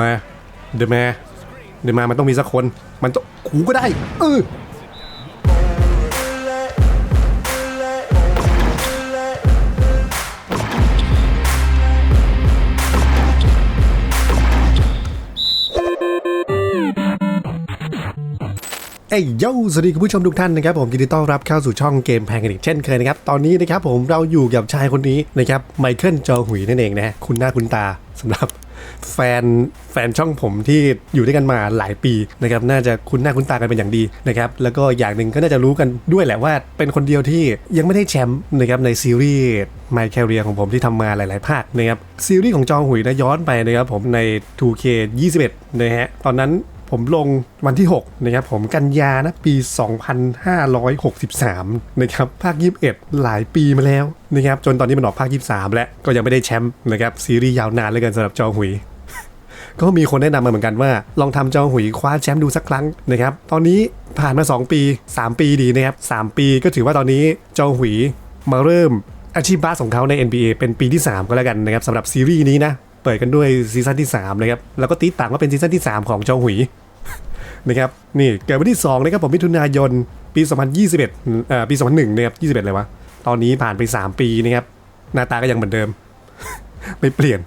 มาเดมาเดมามันต้องมีสักคน มันต้องกูก็ได้ เออเอ้ยโยสวัสดีคุณผู้ชมทุกท่านนะครับผมยินดีต้อนรับเข้าสู่ช่องเกมแพงกันอีกเช่นเคยนะครับ ตอนนี้นะครับผมเราอยู่กับชายคนนี้นะครับไมเคิลจอหุยนั่นเองนะฮะคุณหน้าคุณตาสำหรับ แฟนแฟนช่องผมที่อยู่ด้วยกันมาหลายปีนะครับน่าจะคุ้นหน้าคุ้นตากันเป็นอย่างดีนะครับแล้วก็อย่างหนึ่งก็น่าจะรู้กันด้วยแหละว่าเป็นคนเดียวที่ยังไม่ได้แชมป์นะครับในซีรีส์ My Career ของผมที่ทำมาหลาย ๆ ภาคนะครับซีรีส์ของจองหุยนะย้อนไปนะครับผมใน 2K 21 นะฮะตอนนั้น ผมลงวันที่6นะครับผมกันยานะปี 2563นะครับภาค 21 หลายปีมาแล้วนะครับจนตอนนี้มันออกภาค 23 แล้วก็ยังไม่ได้แชมป์นะครับซีรีส์ยาวนานเลยกันสำหรับจอหุยก็มีคนแนะนำมาเหมือนกันว่า ลองทำจอหุยคว้าแชมป์ดูสักครั้งนะครับตอนนี้ผ่านมา 2 ปี 3 ปีดีนะครับ3ปีก็ถือว่าตอนนี้จอหุยมาเริ่มอาชีพบาสของเขาใน NBA เป็นปีที่ 3 ก็แล้วกันนะครับสำหรับซีรีส์นี้นะเปิดกันด้วยซีซั่นที่3นะครับแล้วก็ตีต่างว่าเป็นซีซั่นที่ 3 ของจอหุย นะครับนี่เกิดวันที่2นะครับผมมิถุนายนปี 2021เอ่อปี 2001นะครับ21เลยวะตอนนี้ผ่านไป 3 ปีนะครับหน้าตาก็ยังเหมือนเดิม ไม่เปลี่ยน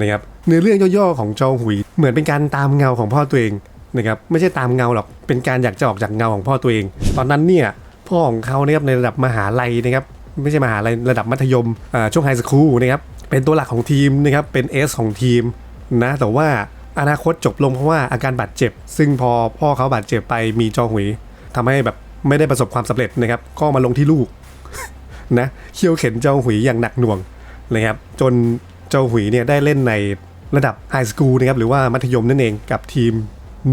นะครับเนื้อเรื่องย่อๆของจองหุย เหมือนเป็นการตามเงาของพ่อตัวเองนะครับไม่ใช่ตามเงาหรอกเป็นการอยากจะออกจากเงาของพ่อตัวเอง ตอนนั้นเนี่ยพ่อของเขานะครับในระดับมหาลัยนะครับไม่ใช่มหาลัยระดับมัธยมช่วงไฮสคูลนะครับเป็นตัวหลักของทีมนะครับเป็นเอสของทีมนะแต่ว่า อนาคตจบลงเพราะว่าอาการบาดเจ็บ ซึ่งพอพ่อเขาบาดเจ็บไปมีจอหุยทำให้แบบไม่ได้ประสบความสำเร็จนะครับ ก็มาลงที่ลูกนะเคี่ยวเข็นเจ้าหุยอย่างหนักหน่วงนะครับ จนเจ้าหุยเนี่ยได้เล่นในระดับไฮสคูลนะครับหรือว่ามัธยมนั่นเองกับทีม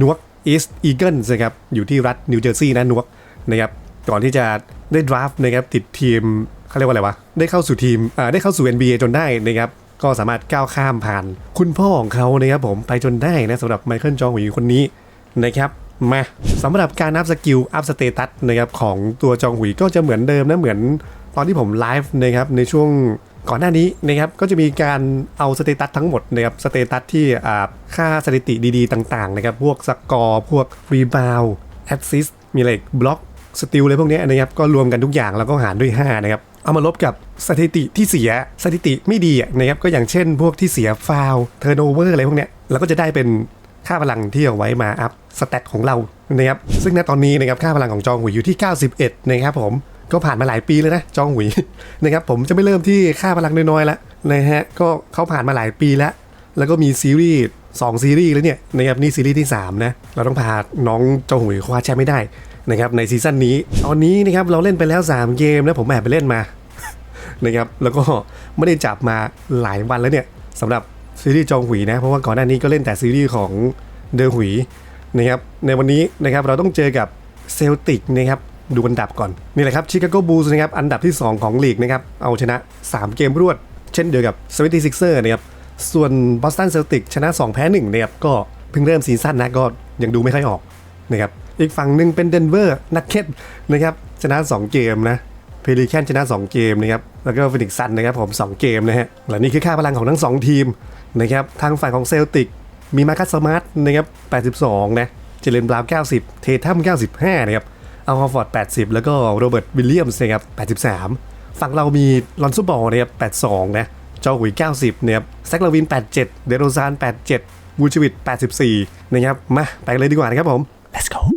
นวกอีสต์อีเกิลนะครับอยู่ที่รัฐนิวเจอร์ซีย์นะนวกนะครับก่อนที่จะได้ดราฟต์นะครับติดทีมเขาเรียกว่าอะไรวะได้เข้าสู่ทีมได้เข้าสู่ NBA จนได้นะครับ ก็สามารถก้าวข้ามผ่าน คุณพ่อของเขานะครับผมไปจนได้นะสำหรับไมเคิลจองหุยคนนี้นะครับมาสำหรับการอัพสกิลอัพสเตตัสนะครับของตัวจองหุยก็จะเหมือนเดิมนะเหมือนตอนที่ผมไลฟ์นะครับในช่วงก่อนหน้านี้นะครับก็จะมีการเอาสเตตัสทั้งหมดนะครับสเตตัสที่อ่าค่าสถิติดีๆ ต่างๆนะครับพวกสกอร์พวกรีบาวแอ s ซิสมีอะไรบล็อกสติลอะไรพวกนี้นะครับก็รวมกันทุกอย่างแล้วก็หารด้วย5นะครับ เอามาลบกับสถิติที่เสียสถิติไม่ดีนะครับก็อย่างเช่น พวกที่เสียฟาวเทอร์โนเวอร์อะไรพวกเนี้ยเราก็จะได้เป็นค่าพลังที่เอาไว้มาอัพสเตตของเรานะครับซึ่งณตอนนี้นะครับค่าพลังของจองหุยอยู่ที่ 91นะครับผมก็ผ่านมาหลายปีเลยนะจองหุยนะครับผมจะไม่เริ่มที่ค่าพลังน้อยๆแล้วนะฮะก็เขาผ่านมาหลายปีแล้วแล้วก็มีซีรีส์2ซีรีส์แล้วเนี่ยนะครับนี่ซีรีส์ที่3นะเราต้องพาน้องจองหุยคว้าแชมป์ไม่ได้ นะครับในซีซั่นนี้ ตอนนี้นะครับเราเล่นไปแล้ว 3 เกมแล้วผมแอบไปเล่นมา นะครับแล้วก็ไม่ได้จับมาหลายวันแล้วเนี่ยสำหรับซีรีส์จองหุยนะเพราะว่าก่อนหน้านี้ก็เล่นแต่ซีรีส์ของเดอหุยนะครับในวันนี้นะครับเราต้องเจอกับเซลติกนะครับดูอันดับก่อนนี่แหละครับชิคาโกบูลส์นะครับอันดับที่ 2 ของลีกนะครับเอาชนะ 3 เกมรวด เช่นเดียวกับ 76er นะครับส่วนบอสตันเซลติกชนะ 2 แพ้1นะครับก็เพิ่งเริ่มซีซั่นนะก็ยังดูไม่ค่อยออกนะครับ อีกฝั่งหนึ่งเป็นเดนเวอร์นักเก็ตนะครับชนะ 2 เกมนะเพลิแคนชนะ 2 เกมนะครับแล้วก็ฟินิกซันนะครับผม 2 เกมนะฮะและนี่คือค่าพลังของทั้ง 2 ทีมนะครับทางฝ่ายของเซลติกมีมาคัสสมาร์ทนะครับ82 นะเจเลนบราวน์90 เททัม95 นะครับอัลฮอร์ฟอร์ด80 แล้วก็โรเบิร์ตวิลเลียมส์นะครับ83 ฝั่งเรามีลอนซูบอลนะครับ82 นะจอหุย90 นะครับแซคลาวิน 87 เดโรซาน 87 วูชวิต 84 นะครับ มา ไปเลยดีกว่านะครับผม let's go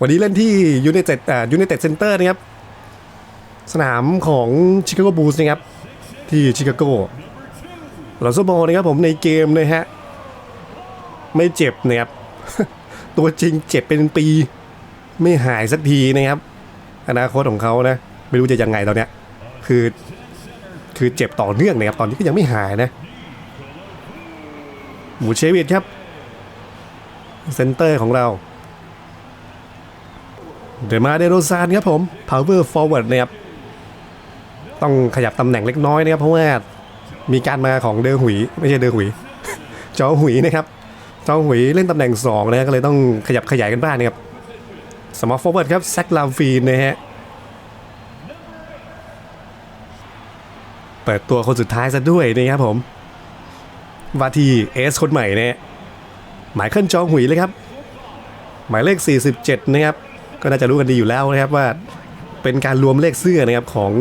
วันนี้เล่นที่ยูไนเต็ดอ่ายูไนเต็ดเซ็นเตอร์นะครับ สนามของชิคาโกบูลส์นะครับ ที่ชิคาโกเราโซบอลนะครับผมในเกมนะฮะ ไม่เจ็บนะครับ ตัวจริงเจ็บเป็นปี ไม่หายสักทีนะครับ อนาคตของเขานะ ไม่รู้จะยังไงตอนเนี้ย คือ คือเจ็บต่อเนื่องนะครับ ตอนนี้ก็ยังไม่หายนะ หมูเชวิตครับ เซนเตอร์ของเรา เดี๋ยวมาเดโรซานครับผม power forward นะครับ ต้องขยับตำแหน่งเล็กน้อยนะครับ เพราะว่ามีการมาของเดอหุย ไม่ใช่เดอหุย จอหุยนะครับ จอหุยเล่นตำแหน่ง2นะก็เลยต้องขยับขยายกันบ้างนะครับสมอลฟอร์เวิร์ดครับแซคลาฟีนนะฮะเปิดตัวคนสุดท้ายซะด้วยนะครับผมวาทีเอสคนใหม่เนี่ยหมายขึ้นจองหุยเลยครับ หมายเลข 47 นะครับ ก็น่าจะรู้กันดีอยู่แล้วนะครับว่าเป็นการรวมเลขเสื้อนะครับของ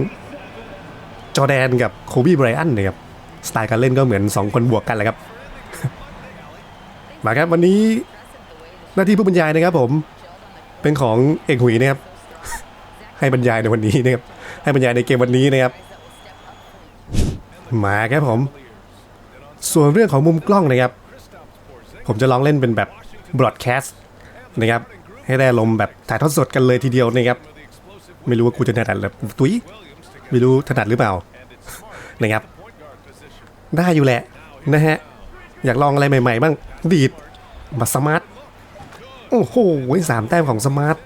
จอแดนกับโคบีไบรอันนะครับสไตล์การเล่นก็เหมือน 2 คนบวกกันแหละครับ มาครับวันนี้หน้าที่ผู้บรรยายนะครับผมเป็นของเอกหุยนะครับ ให้บรรยายในวันนี้นะครับให้บรรยายในเกมวันนี้นะครับ มาครับผม ส่วนเรื่องของมุมกล้องนะครับ ผมจะลองเล่นเป็นแบบบล็อดแคสต์นะครับ ให้ได้ลมแบบถ่ายทอดสดกันเลยทีเดียวนะครับ ไม่รู้ว่ากูจะถนัดหรือตุ้ยไม่รู้ถนัดหรือเปล่านะครับ ได้อยู่แหละนะฮะ อยากลองอะไรใหม่ๆบ้าง ดีดมาสมาร์ท โอ้โหสามแต้มของสมาร์ท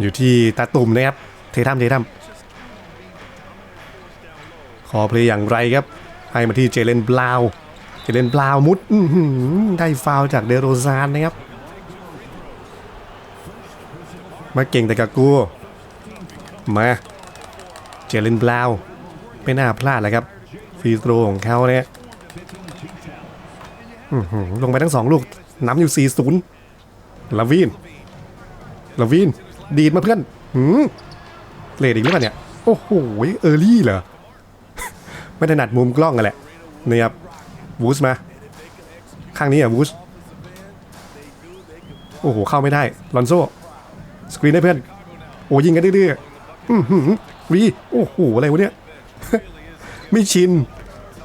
อยู่ที่ตาตุ่มนะครับ เททัมเททัมขอเพลย์อย่างไรครับ ให้มาที่เจเลนบลาว เจเลนบลาวมุดได้ฟาวจากเดโรซานนะครับ มาเก่งแต่กับกู มาเจเลนบลาวไม่น่าพลาดเลยครับฟรีโตรของเขาเนี่ยลงไปทั้งสองลูกน้ำอยู่ 4-0ลาวินลาวิน ดีดมาเพื่อนหืมเลดอีกหรือเปล่าเนี่ย โอ้โห เออร์ลี่เหรอ ไม่ถนัดมุมกล้องกันแหละนี่ครับวูสมา ข้างนี้อะวูสโอ้โห เข้าไม่ได้ ลอนโซ สกรีนให้เพื่อน โอ้ยิงกันดื้อๆอื้อหือรีโอ้โหอะไรวะเนี่ย ไม่ชิน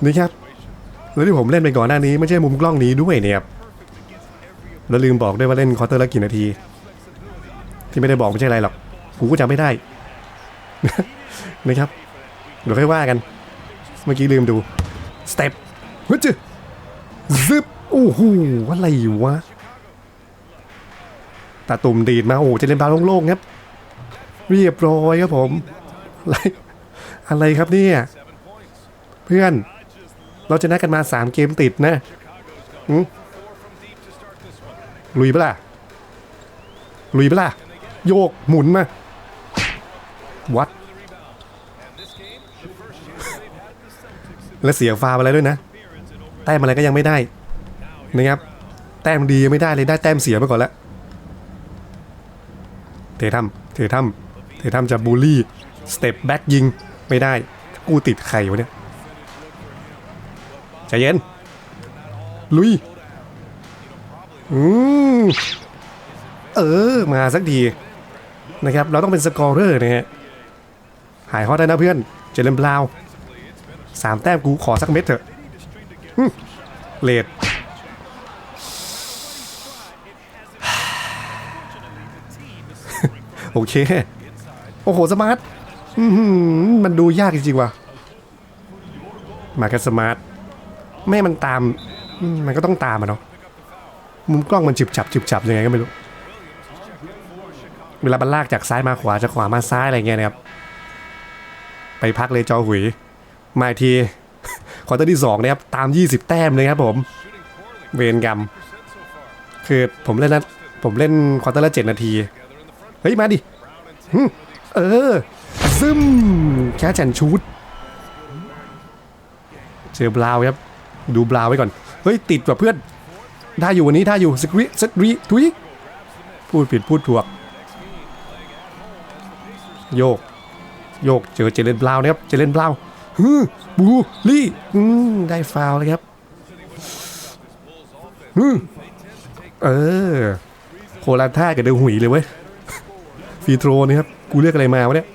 นะครับ แล้วที่ผมเล่นไปก่อนหน้านี้ไม่ใช่มุมกล้องนี้ด้วยเนี่ยครับแล้วลืมบอกด้วยว่าเล่นคอร์เตอร์ละกี่นาที ที่ไม่ได้บอกไม่ใช่อะไรหรอกกูก็จำไม่ได้นะครับเดี๋ยวค่อยว่ากัน เมื่อกี้ลืมดูสเต็ปเฮ้ยจืซึบโอ้โหอะไรวะ ตาตุ่มดีดมาโอ้จะเล่นบาโล่งๆครับ เรียบร้อยครับผมอะไรอะไรครับเนี่ยเพื่อน เราจะนัดกันมา 3 เกมติดนะลุยเปล่ะลุยเปล่ะโยกหมุนมาวัด และเสียฟาวล์ไปแล้วด้วยนะ แต้มอะไรก็ยังไม่ได้นะครับ แต้มดียังไม่ได้เลยได้แต้มเสียมาก่อนแล้ว เททัมเททัมเททัมจะบูลลี่สเต็ปแบ็กยิงไม่ได้ กูติดไข่วะเนี่ยใจเย็น ลุย อืมเออ มาสักทีนะครับ เราต้องเป็นสกอร์เรอร์นะฮะ หายฮอตได้นะเพื่อน เจเลนบลาวสามแต้มกูขอสักเม็ดเถอะเลด โอเค โอ้โห สมาร์ทมันดูยากจริงๆว่ะ มาแค่สมาร์ทแม่มันตาม มันก็ต้องตามอะเนาะ มุมกล้องมันฉิบฉับฉิบฉับยังไงก็ไม่รู้ เวลามันลากจากซ้ายมาขวาจากขวามาซ้ายอะไรเงี้ยนะครับ ไปพักเลยจอหุย มาทีควอเตอร์ที่ 2 นะครับ ตาม 20 แต้มเลยครับผม เวนกรรม คือผมเล่นนะผมเล่นควอเตอร์ละ 7 นาที เฮ้ย มาดิ เออ ซึมแค่จันชูดเจอบราวครับ ดูบราวไว้ก่อน เฮ้ย ติดว่ะเพื่อน ได้อยู่วันนี้ได้อยู่สกรีสกรีทุยพูดผิดพูดถูกโยก โยกเจอเจเลนบราวนะครับ เจเลนบราวน์ฮึบูลี่อืมได้ฟาวเลยครับฮึเออ โคลาท่ากับเดลหุยเลยเว้ย ฟรีโทรนี่ครับ กูเลือกอะไรมาวะเนี่ย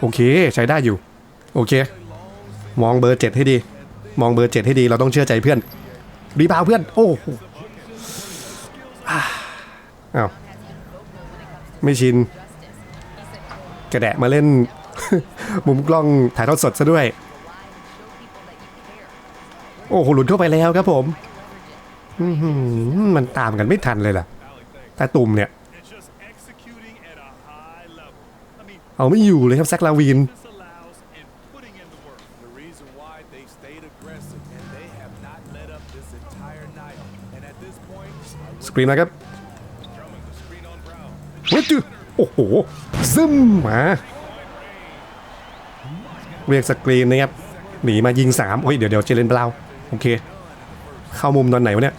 โอเค ใช้ได้อยู่ โอเค มองเบอร์เจ็ดให้ดี มองเบอร์เจ็ดให้ดี เราต้องเชื่อใจเพื่อน รีบาวเพื่อน โอ้โหอ่าอ้าวไม่ชิน กระแดะมาเล่น มุมกล้องถ่ายทอดสดซะด้วย โอ้โห หลุดเข้าไปแล้วครับผม มันตามกันไม่ทันเลยล่ะ แต่ตุ่มเนี่ย It's just executing at a high level. I mean, เอาไม่อยู่เลยครับแซกลาวีน this allows in putting in the work. The reason why they stayed aggressive and they have not let up this entire night. And at this point, I สกรีนมาครับ Drummond the screen on Brown. วัดจืโอ้โห ซึมมาเรียกสกรีนนะครับ หนีมายิง3โอ้ย เดี๋ยวเดี๋ยวเจเลนบราวน์โอเค เข้ามุมตอนไหนวะเนี่ย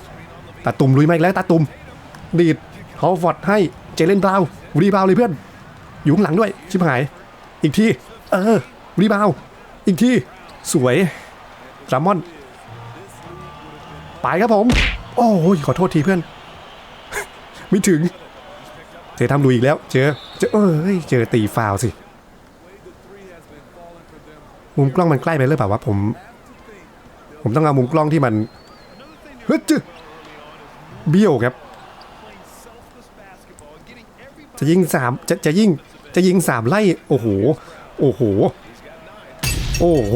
ตาตุ่มลุยมาอีกแล้วตาตุ่มดีด ฮอลฟอร์ดให้เจเลนบราวรีบาวเลยเพื่อน อยู่ข้างหลังด้วย ชิบหาย อีกที เออ รีบาว อีกที สวยรามอน ไปครับผม โอ้ยขอโทษทีเพื่อน ไม่ถึง เจทำลุยอีกแล้ว เจอ เจอเอ้ย เจอตีฟาวสิ มุมกล้องมันใกล้ไปหรือเปล่าวะผม ผมต้องเอามุมกล้องที่มัน เฮ้ยจึ๊ะเบี้ยวครับ จะยิงสามจะจะยิงจะยิงสามไล่ โอ้โห โอ้โห โอ้โห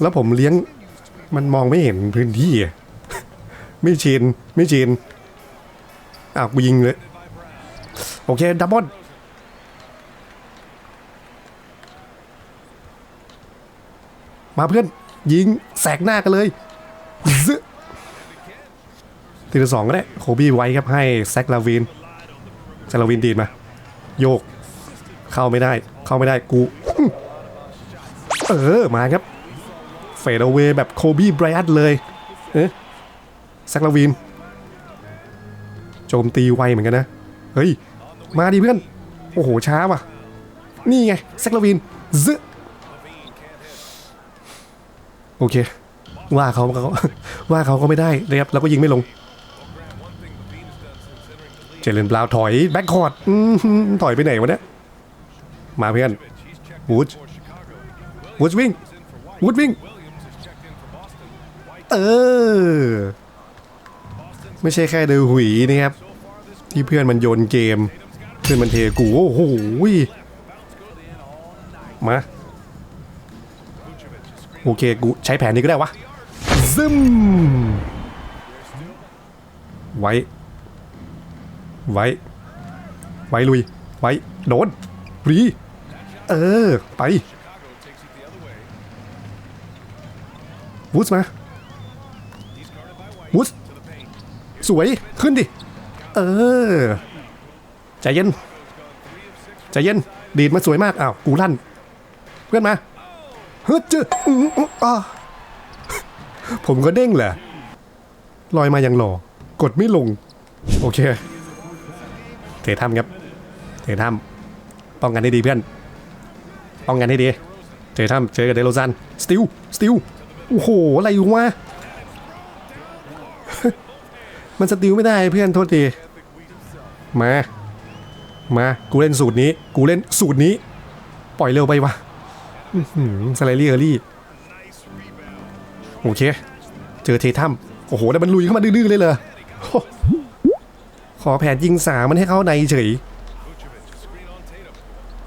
แล้วผมเลี้ยงมันมองไม่เห็นพื้นที่ ไม่ชินไม่ชินอ้าวกูยิงเลย โอเค ดับเบิลมาเพื่อนยิงแสกหน้ากันเลยซึ ทีละสองก็ได้โคบี้ไว้ครับให้แซกลาวินแซกลาวินดีดมา โยก เข้าไม่ได้ เข้าไม่ได้กูเออมาครับเฟดเอาเวแบบโคบี้ไบรอันเลยเอ๊ะแซกลาวินโจมตีไวเหมือนกันนะ เฮ้ย มาดิเพื่อน โอ้โห ช้าว่ะ นี่ไงแซกลาวินซึโอเค ว่าเขาเขาว่าเขาก็ไม่ได้นะครับแล้วก็ยิงไม่ลง เจเลนบราวน์ถอยแบ็คคอร์ดถอยไปไหนวะเนี่ย มาเพื่อนวูดวูดวิ่งวูดวิ่ง เออ ไม่ใช่แค่เดือหุยนะครับ ที่เพื่อนมันโยนเกม เพื่อนมันเทกูโอ้โหมา โอเคกูใช้แผนนี้ก็ได้วะซึมไว้ ไว้ ไว้ลุย ไว้ โดนรีเออ ไปวูสมาวูสสวย ขึ้นดิ เออ ใจเย็น ใจเย็น ดีดมาสวยมาก อ้าว กูลั่น เพื่อนมา เฮ้ยเจ้ออื้ออื้ออ่าผมก็เด้งแหละลอยมายังหล่อกดไม่ลง โอเค เทถ้ำครับเทถ้ำป้องกันให้ดีเพื่อน ป้องกันให้ดีเทถ้ำเจอกับเดโรซันสติลสติลโอ้โหอะไรอยู่วะมันสติลไม่ได้เพื่อนโทษทีมา มา กูเล่นสูตรนี้ กูเล่นสูตรนี้ ปล่อยเร็วไปวะสไลลี่เออรี่ โอเค เจอเทถ้ำโอ้โหแต่มันลุยเข้ามาดื้อๆเลยเลยโอ้ข อแผนยิงสามมันให้เข้าในเฉย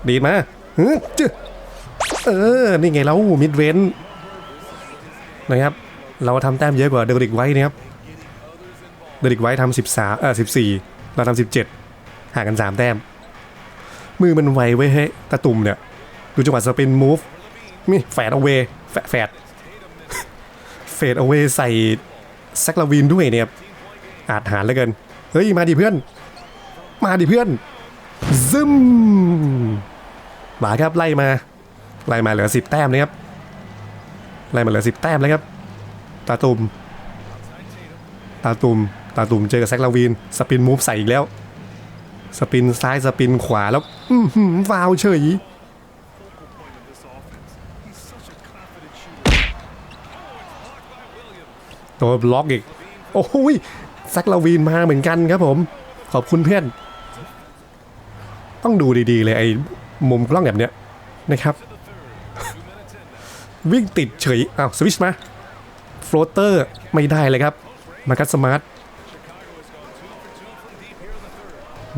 ดีมาเฮ้ยเจ้าเออ นี่ไงเรามิดเวนนะครับ เราทำแต้มเยอะกว่าเดริกไว้นะครับ เดริกไว้ทำสิบสามเออสิบสี่เราทำสิบเจ็ดห่างกันสามแต้ม มือมันไวไว้ยเฮ้ตาตุ่มเนี่ย ดูจังหวะสปินมูฟนี่แฟดเอาเวแฟแฟดเฟดเอาเวใส่แซกลาวินด้วยเนี่ยอาจหารเหลือเกิน เฮ้ย มาดิเพื่อน มาดิเพื่อน ซึมมาครับไล่มา ไล่มาเหลือสิบแต้มนะครับ ไล่มาเหลือสิบแต้มแล้วครับ ตาตุ่มตาตุ่มตาตุ่มเจอกับแซกลาวินสปินมูฟใส่อีกแล้ว สปินซ้ายสปินขวาแล้ว อื้อหือฟาวเฉยตัวบล็อกอีก โอ้ย ซกลาวีนมาเหมือนกันครับผม ขอบคุณเพื่อน ต้องดูดีๆเลยไอ้มุมกล้องแบบเนี้ยนะครับ วิ่งติดเฉยอ้าวสวิชมาโฟลเตอร์ไม่ได้เลยครับ มาคัสมาร์ท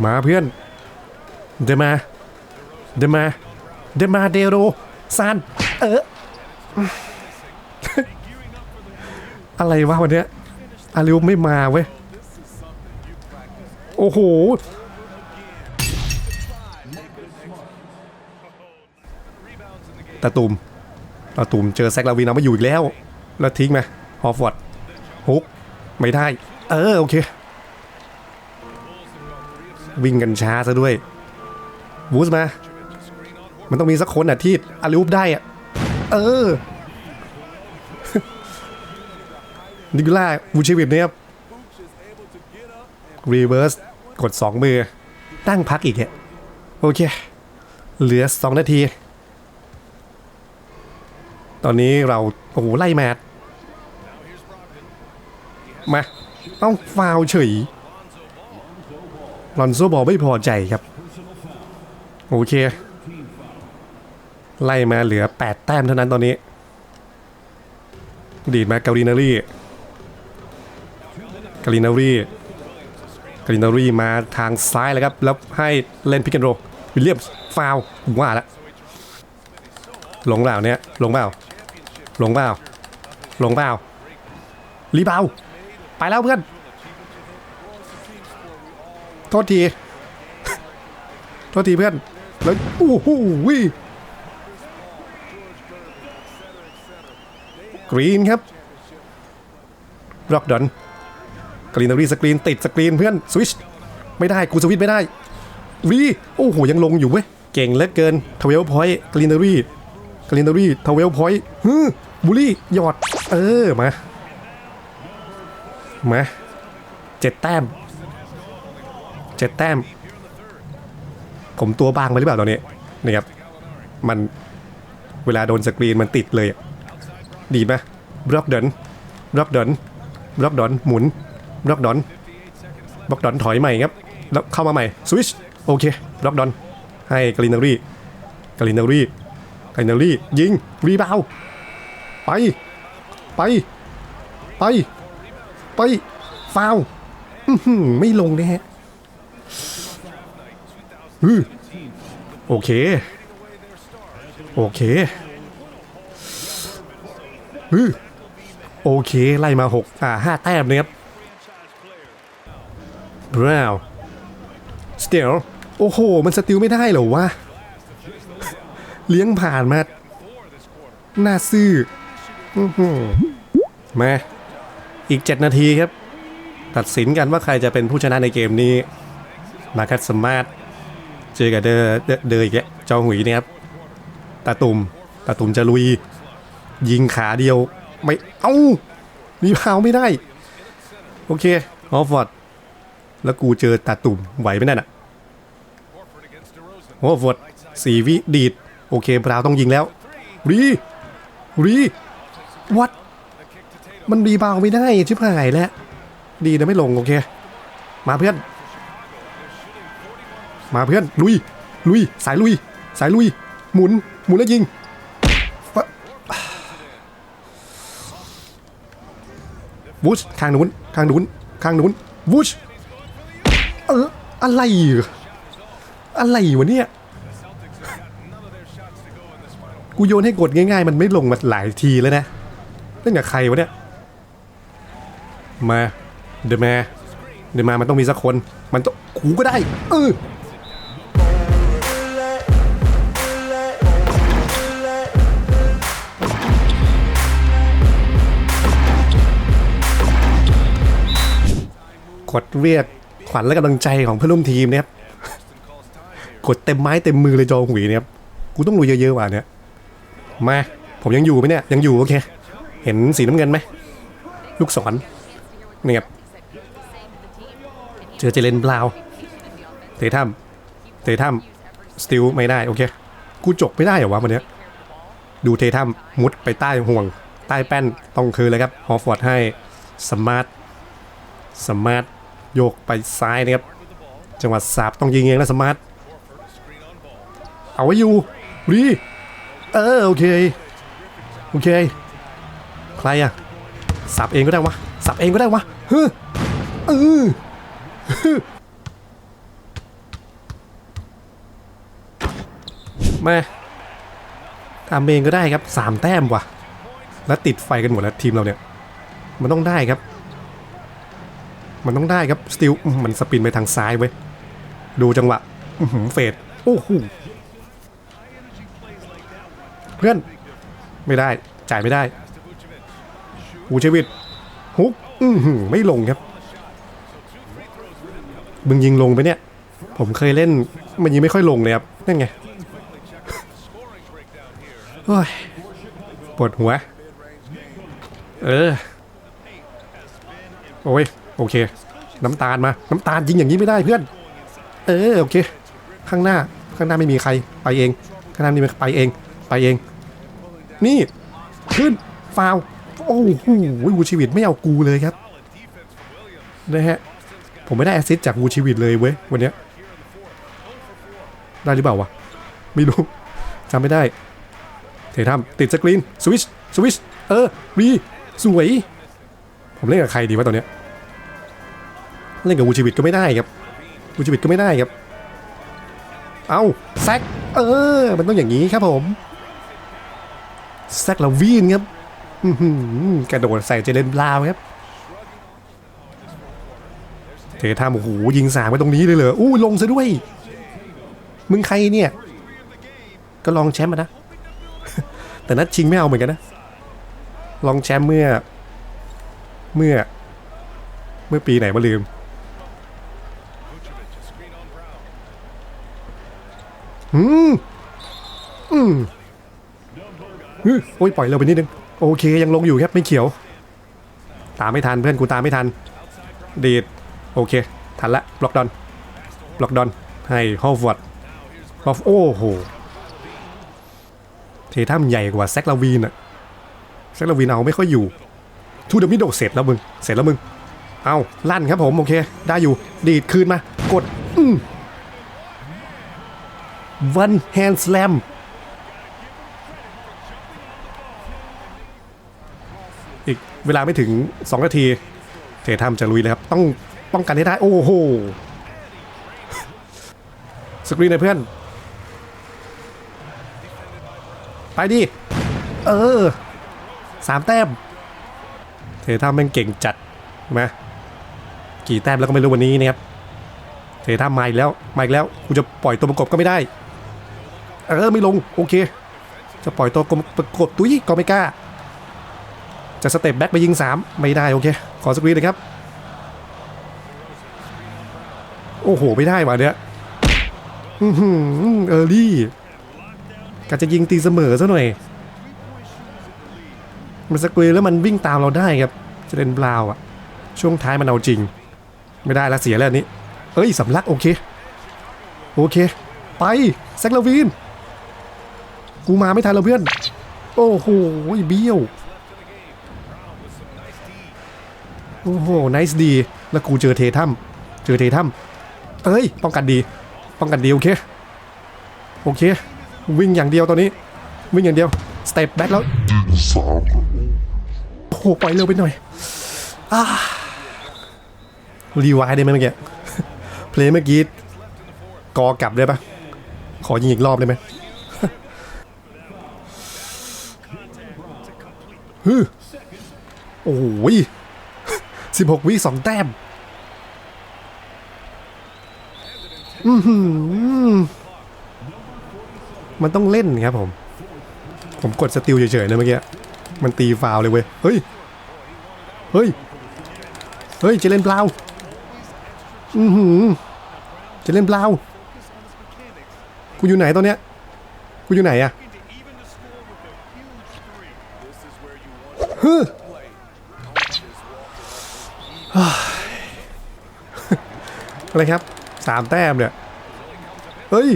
มาเพื่อน เดมา เดมา เดมาเดโรซานเออ อะไรวะวันเนี้ยอาริวไม่มาเว้ย อ้โหตาตุมตาตุมเจอแซกลาวีนเอามาอยู่อีกแล้ว แล้วทิ้งไหมฮอฟวอร์ดฮุกไม่ได้ เออ โอเค วิ่งกันช้าซะด้วยวูสมา มันต้องมีสักคนอะที่อาริวได้อะ เออนิโคล่าวูเชวิดนะครับรีเวิร์ส กด2มือ ตั้งพักอีกเนี่ยโอเค เหลือ2นาที ตอนนี้เรา โอ้โห ไล่แมทมา ต้องฟาวเฉยลอนโซบอลไม่พอใจครับ โอเค ไล่มาเหลือ 8 แต้มเท่านั้นตอนนี้ ดีดมากาลินารีกาลินารี กรินารีมาทางซ้ายเลยครับ แล้วให้เล่นพิกแอนโรวิลเลียมฟาวว่าละลงเปล่าเนี่ยลงเปล่าลงเปล่าลงเปล่ารีบาวไปแล้วเพื่อน โทษที โทษทีเพื่อน แล้วโอ้โหวิกรีนครับร็อกดอน กรีนรีสกรีนติดสกรีนเพื่อนสวิชไม่ได้กูสวิชไม่ได้วีโอ้โหยังลงอยู่เว้ยเก่งเหลือเกินทเวลพอยต์กรีนรีกรีนรีทเวลพอยต์ฮึบูลลี่หยอด เออมามาเจ็ดแต้มเจ็ดแต้ม ผมตัวบางไปหรือเปล่าตอนนี้นี่ครับมันเวลาโดนสกรีนมันติดเลย ดีไหมบล็อกดอนบล็อกดอนบล็อกดอนหมุน ล็อกดอนบล็อกดอนถอยใหม่ครับแล้วเข้ามาใหม่สวิชโอเคบล็อกดอนให้กาลินารีกาลินารีกาลินารียิงรีบาวไป ไป ไป ไปฟาวไม่ลงนะฮะอือโอเค โอเคอือโอเค ไล่มาหกอ่าห้าแต้มนะครับ บราวสเตลโอ้โห มันสติลไม่ได้เหรอวะ เลี้ยงผ่านมา หน้าซื่อมา อีก 7 นาทีครับ ตัดสินกันว่าใครจะเป็นผู้ชนะในเกมนี้ มาคัสมาร์ทเจอกับเดอเดอเดออีกแล้วจอหุยเนี่ยครับตาตุ่มตาตุ่มจะลุย ยิงขาเดียว ไม่ เอ้ามีพาวไม่ได้ โอเคออฟฟอร์ด แล้วกูเจอตาตุ่มไหวไหมนั่นอะโอ้ฟอดสี่วิดีด โอเคบราวต้องยิงแล้ว รีรีวัดมันรีบาวไม่ได้ชิบหายแล้ว ดีนะไม่ลงโอเค มาเพื่อน มาเพื่อน ลุย ลุย สายลุย สายลุย หมุน หมุนแล้วยิงวูชข้างนู้น ข้างนู้น ข้างนู้นวูช อออะไรอะไรวะเนี่ยกูโยนให้กดง่ายๆ มันไม่ลงมาหลายทีแล้วนะเล่นกับใครวะเนี่ย มาเดอะมาเดอะมามันต้องมีสักคน มันต้องกูก็ได้เออกดเรียก ขวัญและกำลังใจของเพื่อนร่วมทีมเนี่ยครับกดเต็มไม้เต็มมือเลยจอหุยเนี่ยครับกูต้องรู้เยอะๆว่ะเนี่ยมาผมยังอยู่ไหมเนี่ยยังอยู่โอเคเห็นสีน้ำเงินไหมลูกศรเนี่ยครับเจอเจเลนบราวเตะถ้ำเตะถ้ำสติลไม่ได้โอเคกูจบไม่ได้เหรอวะวันเนี้ยดูเทถ้ำมุดไปใต้ห่วง ใต้แป้นต้องคือเลยครับฮอฟฟอร์ดให้สมาร์ทสมาร์ท โยกไปซ้ายนะครับ จังหวะสาบต้องยิงเองนะสมาร์ทเอาไว้อยู่รีเออโอเคโอเค ใครอะสับเองก็ได้วะสับเองก็ได้วะเฮ้อเออฮึมาทำเองก็ได้ครับสามแต้มว่ะ แล้วติดไฟกันหมดแล้วทีมเราเนี่ย มันต้องได้ครับ มันต้องได้ครับสติลมันสปินไปทางซ้ายเว้ยดูจังหวะเฟดโอ้โหเพื่อนไม่ได้จ่ายไม่ได้อูเชวิตฮุกอื้อหือไม่ลงครับมึงยิงลงไปเนี่ย ผมเคยเล่นมันยิงไม่ค่อยลงเลยครับนั่นไงโอ้ยปวดหัว เออ โอ้ย โอเค น้ำตาลมา น้ำตาลยิงอย่างนี้ไม่ได้เพื่อน เออโอเค ข้างหน้าข้างหน้าไม่มีใครไปเอง ข้างหน้านี่ไปเอง ไปเอง นี่ขึ้นฟาวโอ้โหวูชีวิตไม่เอากูเลยครับนะฮะผมไม่ได้แอสซิสจากวูชีวิตเลยเว้ยวันเนี้ยได้หรือเปล่าวะไม่รู้จำไม่ได้เททำติดสกรีนสวิชสวิชเออรีสวย ผมเล่นกับใครดีวะตอนเนี้ย เล่นกับวูชีวิตก็ไม่ได้ครับวูชีวิตก็ไม่ได้ครับ เอาแซกเออ มันต้องอย่างนี้ครับผมแซกลาวีนครับกระโดดใส่เจเลนบราวครับเททาโอ้โหยิงสามไปตรงนี้เลยเหรออู้ลงซะด้วย มึงใครเนี่ย ก็ลองแชมป์มานะ แต่นัดชิงไม่เอาเหมือนกันนะ ลองแชมป์เมื่อ เมื่อ เมื่อปีไหนมาลืม อืมอืมโอ้ยปล่อยเราไปนิดนึง โอเค ยังลงอยู่ครับไม่เขียว ตามไม่ทันเพื่อนกูตามไม่ทัน ดีด โอเค ทันละ บล็อกดอน บล็อกดอน ให้ฮอลฟอร์ดบอฟโอ้โห เททัมใหญ่กว่าแซกลาวีนอะแซกลาวีนเอาไม่ค่อยอยู่ทูดมิโดเสร็จแล้วมึง เสร็จแล้วมึง เอาลั่นครับผม โอเค ได้อยู่ ดีดคืนมา กด อืม วันแฮนด์ส a ลมอีกเวลาไม่ถึง 2 นาที เททามจะลุยเลยครับ ต้องป้องกันให้ได้ โอ้โห สกรีนเลยเพื่อน ไปดิ เออสามแต้ม เททามแม่งเก่งจัดนไหมกี่แต้มแล้วก็ไม่รู้วันนี้นะครับ เททามมาอีกแล้ว มาอีกแล้ว กูจะปล่อยตัวประกบก็ไม่ได้ เออไม่ลง โอเค จะปล่อยตัวประกบตุ้ยก็ไม่กล้า จะสเต็ปแบ็กไปยิง 3 ไม่ได้โอเค ขอสกรีนเลยครับ โอ้โห ไม่ได้ว่ะเนี้ยอื้อหือเออรี่กะจะยิงตีเสมอซะหน่อย มันสกรีนแล้วมันวิ่งตามเราได้ครับจะเล่นบราวอะช่วงท้ายมันเอาจริง ไม่ได้ละเสียแล้วนนี้ เอ้ยสำลักโอเค โอเค ไปแซกลาวีน กูมาไม่ทันแล้วเพื่อน โอ้โหเบี้ยว โอ้โหไนส์ดี แล้วกูเจอเททัมเจอเททัมเอ้ย ป้องกันดี ป้องกันดีโอเค โอเค วิ่งอย่างเดียวตอนนี้ วิ่งอย่างเดียว สเต็ปแบ็กแล้วโอ้โห ปล่อยเร็วไปหน่อยอ่ารีวายได้ไหมเมื่อกี้ เพลงเมื่อกี้ กอกลับได้ปะขอยิงอีกรอบได้ไหม ฮึโอ้โหสิบหกวิสองแต้ม อือหือมันต้องเล่นครับผม ผมกดสติลเฉยๆนะเมื่อกี้ มันตีฟาวเลยเว้ย เฮ้ย เฮ้ย เฮ้ย จะเล่นเปล่า อือหือ จะเล่นเปล่า กูอยู่ไหนตอนเนี้ย กูอยู่ไหนอะ ฮึอะไรครับสามแต้มเนี่ย เฮ้ย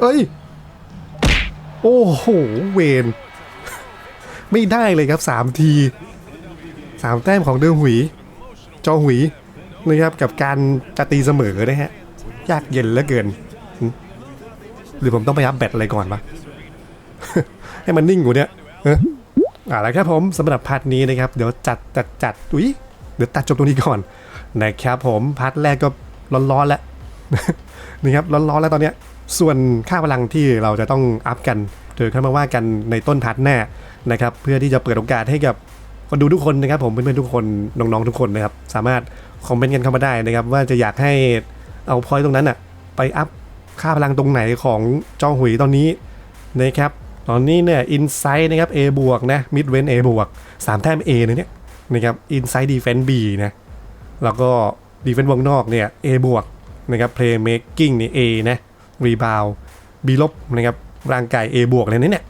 เอ้ย โอ้โห เวนไม่ได้เลยครับสามทีสามแต้มของเดิมหุย จอหุยนะครับกับการจะตีเสมอนะฮะ ยากเย็นเหลือเกิน หรือผมต้องไปอัพแบตอะไรก่อนปะ ให้มันนิ่งกว่าเนี้ยเอออ่าแล้วครับผมสำหรับพาร์ทนี้นะครับ เดี๋ยวจัดจัดจัดอุ้ยเดี๋ยวตัดจบตรงนี้ก่อนนะครับผมพาร์ทแรกก็ร้อนๆแล้วนะครับร้อนๆแล้วตอนเนี้ยส่วนค่าพลังที่เราจะต้องอัพกันเดี๋ยวค่อยมาว่ากันในต้นพาร์ทหน้านะครับเพื่อที่จะเปิดโอกาสให้กับคนดูทุกคนนะครับผมเพื่อนๆทุกคนน้องๆทุกคนนะครับสามารถคอมเมนต์กันเข้ามาได้นะครับว่าจะอยากให้เอาพอยต์ตรงนั้นอะไปอัพค่าพลังตรงไหนของจอหุยตอนนี้นะครับ ตอนนี้เนี่ยอินไซด์นะครับ A บวกนะมิดเวน A บวก3แต้ม A นะเนี่ยนะครับอินไซด์ดีเฟนส์ B นะแล้วก็ดีเฟนส์วงนอกเนี่ย A บวกนะครับเพลย์เมคกิ้งนี่ A นะรีบาวบีลบนะครับร่างกาย A บวกเลยนะเนี่ย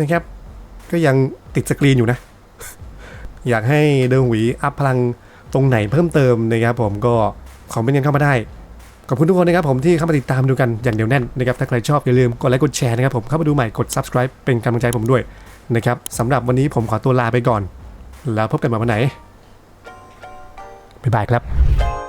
นะครับก็ยังติดสกรีนอยู่นะ อยากให้เดิงหวีอัพพลังตรงไหนเพิ่มเติมนะครับผมก็คอมเมนต์กันเข้ามาได้ อบคุณทุกคนนะครับผมที่เข้ามาติดตามดูกันอย่างเดียวแน่นนะครับถ้าใครชอบอย่าลืมกดไลค์กดแชร์นะครับผมเข้ามาดูใหม่กด subscribe เป็นกำลังใจผมด้วยนะครับสำหรับวันนี้ผมขอตัวลาไปก่อน แล้วพบกันใหม่วันไหนบ๊ายบายครับ